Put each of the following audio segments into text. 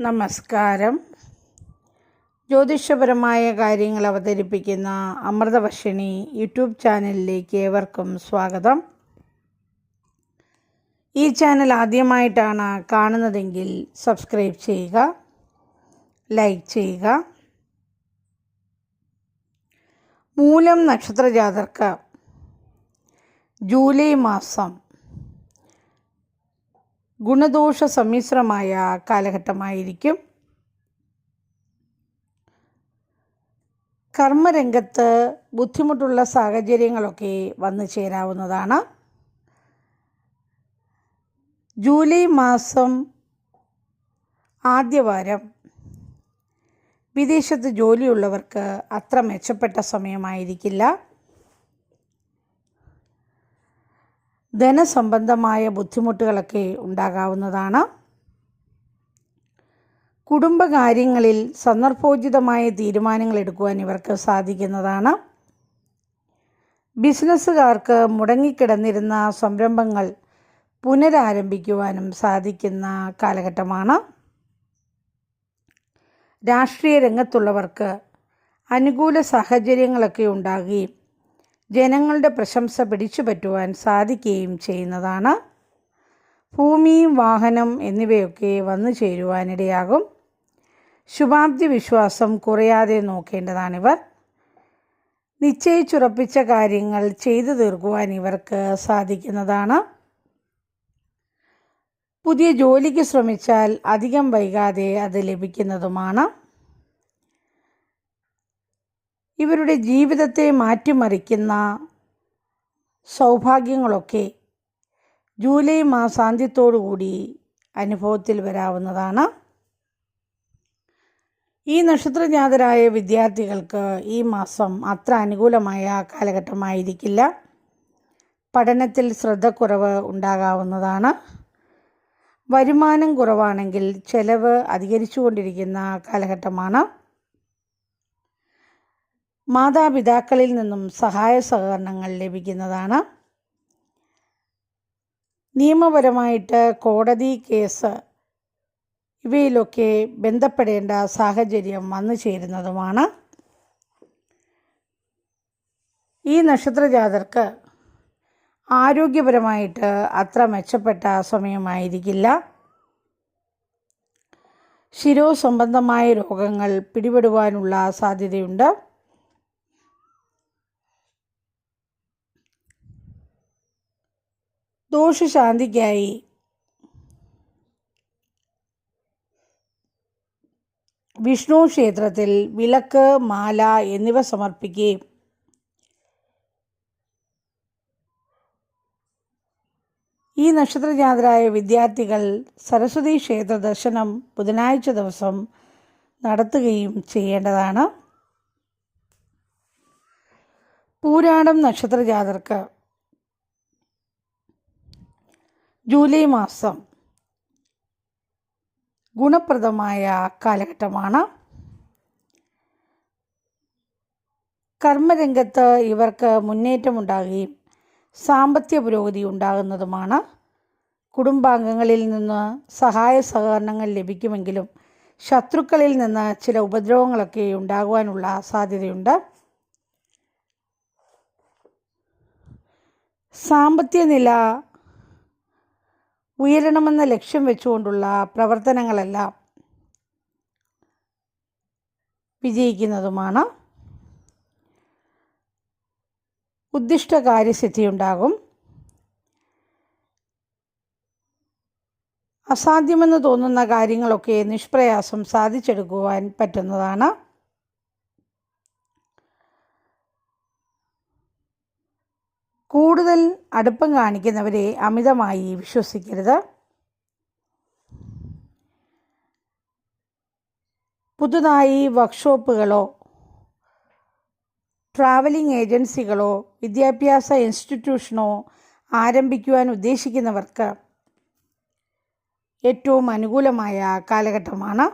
നമസ്കാരം. ജ്യോതിഷപരമായ കാര്യങ്ങൾ അവതരിപ്പിക്കുന്ന അമൃതവർഷിണി യൂട്യൂബ് ചാനലിലേക്ക് ഏവർക്കും സ്വാഗതം. ഈ ചാനൽ ആദ്യമായിട്ടാണ് കാണുന്നതെങ്കിൽ സബ്സ്ക്രൈബ് ചെയ്യുക ലൈക്ക് ചെയ്യുക. മൂലം നക്ഷത്ര നക്ഷത്രജാതർക്ക് ജൂലൈ മാസം ഗുണദോഷ സമ്മിശ്രമായ കാലഘട്ടമായിരിക്കും. കർമ്മരംഗത്ത് ബുദ്ധിമുട്ടുള്ള സാഹചര്യങ്ങളൊക്കെ വന്നു ചേരാവുന്നതാണ്. ജൂലൈ മാസം ആദ്യവാരം വിദേശത്ത് ജോലിയുള്ളവർക്ക് അത്ര മെച്ചപ്പെട്ട സമയമായിരിക്കില്ല. ധനസംബന്ധമായ ബുദ്ധിമുട്ടുകളൊക്കെ ഉണ്ടാകാവുന്നതാണ്. കുടുംബകാര്യങ്ങളിൽ സന്ദർഭോചിതമായ തീരുമാനങ്ങൾ എടുക്കുവാൻ ഇവർക്ക് സാധിക്കുന്നതാണ്. ബിസിനസ്സുകാർക്ക് മുടങ്ങിക്കിടന്നിരുന്ന സംരംഭങ്ങൾ പുനരാരംഭിക്കുവാനും സാധിക്കുന്ന കാലഘട്ടമാണ്. രാഷ്ട്രീയ രംഗത്തുള്ളവർക്ക് അനുകൂല സാഹചര്യങ്ങളൊക്കെ ഉണ്ടാകുകയും ജനങ്ങളുടെ പ്രശംസ പിടിച്ചുപറ്റുവാൻ സാധിക്കുകയും ചെയ്യുന്നതാണ്. ഭൂമി വാഹനം എന്നിവയൊക്കെ വന്നു ചേരുവാനിടയാകും. ശുഭാപ്തി വിശ്വാസം കുറയാതെ നോക്കേണ്ടതാണിവർ. നിശ്ചയിച്ചുറപ്പിച്ച കാര്യങ്ങൾ ചെയ്തു തീർക്കുവാൻ ഇവർക്ക് സാധിക്കുന്നതാണ്. പുതിയ ജോലിക്ക് ശ്രമിച്ചാൽ അധികം വൈകാതെ അത് ലഭിക്കുന്നതുമാണ്. ഇവരുടെ ജീവിതത്തെ മാറ്റിമറിക്കുന്ന സൗഭാഗ്യങ്ങളൊക്കെ ജൂലൈ മാസാന്ത്യത്തോടുകൂടി അനുഭവത്തിൽ വരാവുന്നതാണ്. ഈ നക്ഷത്രജാതരായ വിദ്യാർത്ഥികൾക്ക് ഈ മാസം അത്ര അനുകൂലമായ കാലഘട്ടമായിരിക്കില്ല. പഠനത്തിൽ ശ്രദ്ധക്കുറവ് ഉണ്ടാകാവുന്നതാണ്. വരുമാനം കുറവാണെങ്കിൽ ചെലവ് അധികരിച്ചുകൊണ്ടിരിക്കുന്ന കാലഘട്ടമാണ്. മാതാപിതാക്കളിൽ നിന്നും സഹായ സഹകരണങ്ങൾ ലഭിക്കുന്നതാണ്. നിയമപരമായിട്ട് കോടതി കേസ് ഇവയിലൊക്കെ ബന്ധപ്പെടേണ്ട സാഹചര്യം വന്നു ചേരുന്നതുമാണ്. ഈ നക്ഷത്ര ജാതർക്ക് ആരോഗ്യപരമായിട്ട് അത്ര മെച്ചപ്പെട്ട സമയമായിരിക്കില്ല. ശിരോസംബന്ധമായ രോഗങ്ങൾ പിടിപെടുവാനുള്ള സാധ്യതയുണ്ട്. ദോഷശാന്തിക്കായി. വിഷ്ണു ക്ഷേത്രത്തിൽ വിളക്ക് മാല എന്നിവ സമർപ്പിക്കുകയും ഈ നക്ഷത്രജാതരായ വിദ്യാർത്ഥികൾ സരസ്വതി ക്ഷേത്ര ദർശനം ബുധനാഴ്ച ദിവസം നടത്തുകയും ചെയ്യേണ്ടതാണ്. പൂരാണം നക്ഷത്രജാതർക്ക് ജൂലൈ മാസം ഗുണപ്രദമായ കാലഘട്ടമാണ്. കർമ്മരംഗത്ത് ഇവർക്ക് മുന്നേറ്റമുണ്ടാകുകയും സാമ്പത്തിക പുരോഗതി ഉണ്ടാകുന്നതുമാണ്. കുടുംബാംഗങ്ങളിൽ നിന്ന് സഹായ സഹകരണങ്ങൾ ലഭിക്കുമെങ്കിലും ശത്രുക്കളിൽ നിന്ന് ചില ഉപദ്രവങ്ങളൊക്കെ ഉണ്ടാകുവാനുള്ള സാധ്യതയുണ്ട്. സാമ്പത്തിക നില ഉയരണമെന്ന ലക്ഷ്യം വെച്ചുകൊണ്ടുള്ള പ്രവർത്തനങ്ങളെല്ലാം വിജയിക്കുന്നതുമാണ്. ഉദ്ദിഷ്ട കാര്യസിദ്ധി ഉണ്ടാകും അസാധ്യമെന്ന് തോന്നുന്ന കാര്യങ്ങളൊക്കെ നിഷ്പ്രയാസം സാധിച്ചെടുക്കുവാൻ പറ്റുന്നതാണ്. കൂടുതൽ അടുപ്പം കാണിക്കുന്നവരെ അമിതമായി വിശ്വസിക്കരുത്. പുതുതായി വർക്ക്ഷോപ്പുകളോ ട്രാവലിംഗ് ഏജൻസികളോ വിദ്യാഭ്യാസ ഇൻസ്റ്റിറ്റ്യൂഷനോ ആരംഭിക്കുവാൻ ഉദ്ദേശിക്കുന്നവർക്ക് ഏറ്റവും അനുകൂലമായ കാലഘട്ടമാണ്.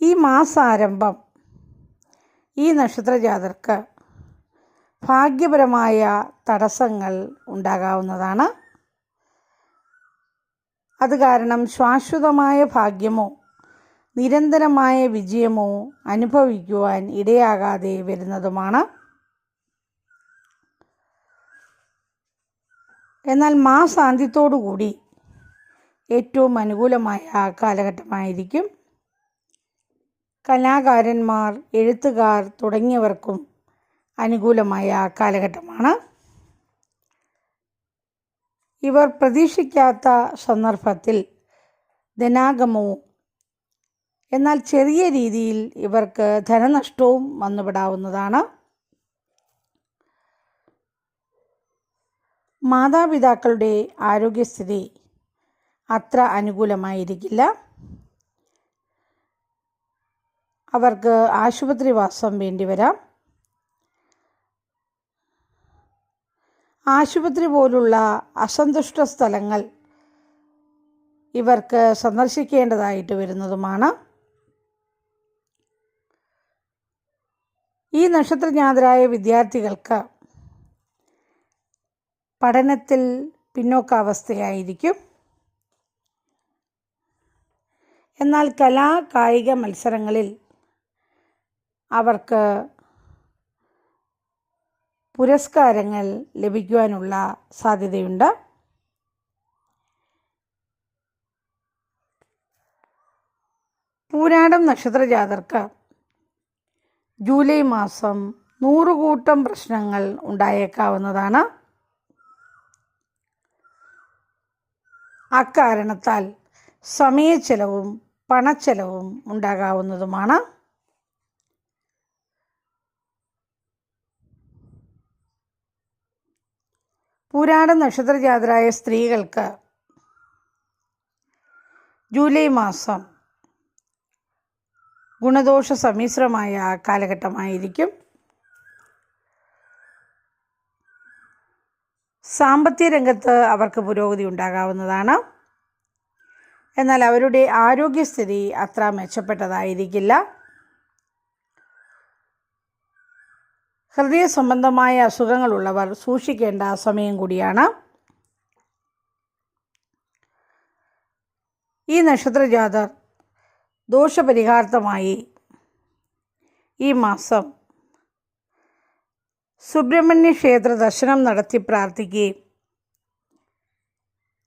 ഈ മാസാരംഭം ഈ നക്ഷത്രജാതർക്ക് ഭാഗ്യപരമായ തടസ്സങ്ങൾ ഉണ്ടാകാവുന്നതാണ്. അത് കാരണം ശാശ്വതമായ ഭാഗ്യമോ നിരന്തരമായ വിജയമോ അനുഭവിക്കുവാൻ ഇടയാകാതെ വരുന്നതുമാണ്. എന്നാൽ മാസാന്ത്യത്തോടുകൂടി ഏറ്റവും അനുകൂലമായ കാലഘട്ടമായിരിക്കും. കലാകാരന്മാർ എഴുത്തുകാർ തുടങ്ങിയവർക്കും അനുകൂലമായ കാലഘട്ടമാണ്. ഇവർ പ്രതീക്ഷിക്കാത്ത സന്ദർഭത്തിൽ ധനാഗമവും എന്നാൽ ചെറിയ രീതിയിൽ ഇവർക്ക് ധനനഷ്ടവും വന്നുപെടാവുന്നതാണ് മാതാപിതാക്കളുടെ ആരോഗ്യസ്ഥിതി അത്ര അനുകൂലമായിരിക്കില്ല. അവർക്ക് ആശുപത്രിവാസം വേണ്ടിവരാം. ആശുപത്രി പോലുള്ള അസന്തുഷ്ട സ്ഥലങ്ങൾ ഇവർക്ക് സന്ദർശിക്കേണ്ടതായിട്ട് വരുന്നതുമാണ്. ഈ നക്ഷത്രജ്ഞാതരായ വിദ്യാർത്ഥികൾക്ക് പഠനത്തിൽ പിന്നോക്കാവസ്ഥയായിരിക്കും. എന്നാൽ കലാ കായിക മത്സരങ്ങളിൽ അവർക്ക് പുരസ്കാരങ്ങൾ ലഭിക്കുവാനുള്ള സാധ്യതയുണ്ട്. പൂരാടം നക്ഷത്ര ജാതർക്ക് ജൂലൈ മാസം നൂറുകൂട്ടം പ്രശ്നങ്ങൾ ഉണ്ടായേക്കാവുന്നതാണ്. അക്കാരണത്താൽ സമയച്ചെലവും പണച്ചെലവും ഉണ്ടാകാവുന്നതുമാണ്. പൂരാട നക്ഷത്രജാതരായ സ്ത്രീകൾക്ക് ജൂലൈ മാസം ഗുണദോഷ സമ്മിശ്രമായ കാലഘട്ടമായിരിക്കും. സാമ്പത്തിക രംഗത്ത് അവർക്ക് പുരോഗതി ഉണ്ടാകാവുന്നതാണ്. എന്നാൽ അവരുടെ ആരോഗ്യസ്ഥിതി അത്ര മെച്ചപ്പെട്ടതായിരിക്കില്ല. ഹൃദയ സംബന്ധമായ അസുഖങ്ങളുള്ളവർ സൂക്ഷിക്കേണ്ട സമയം കൂടിയാണ്. ഈ നക്ഷത്രജാതർ ദോഷപരിഹാർത്ഥമായി ഈ മാസം സുബ്രഹ്മണ്യ ക്ഷേത്ര ദർശനം നടത്തി പ്രാർത്ഥിക്കുകയും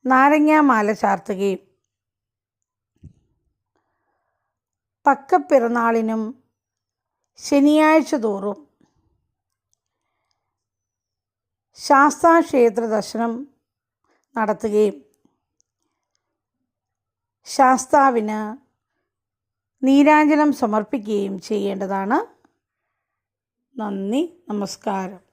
നാരങ്ങാമാല ചാർത്തുകയും പക്കപ്പിറന്നാളിനും ശനിയാഴ്ച തോറും ശാസ്താക്ഷേത്ര ദർശനം നടത്തുകയും ശാസ്താവിന് നീരാഞ്ജനം സമർപ്പിക്കുകയും ചെയ്യേണ്ടതാണ്. നന്ദി നമസ്കാരം.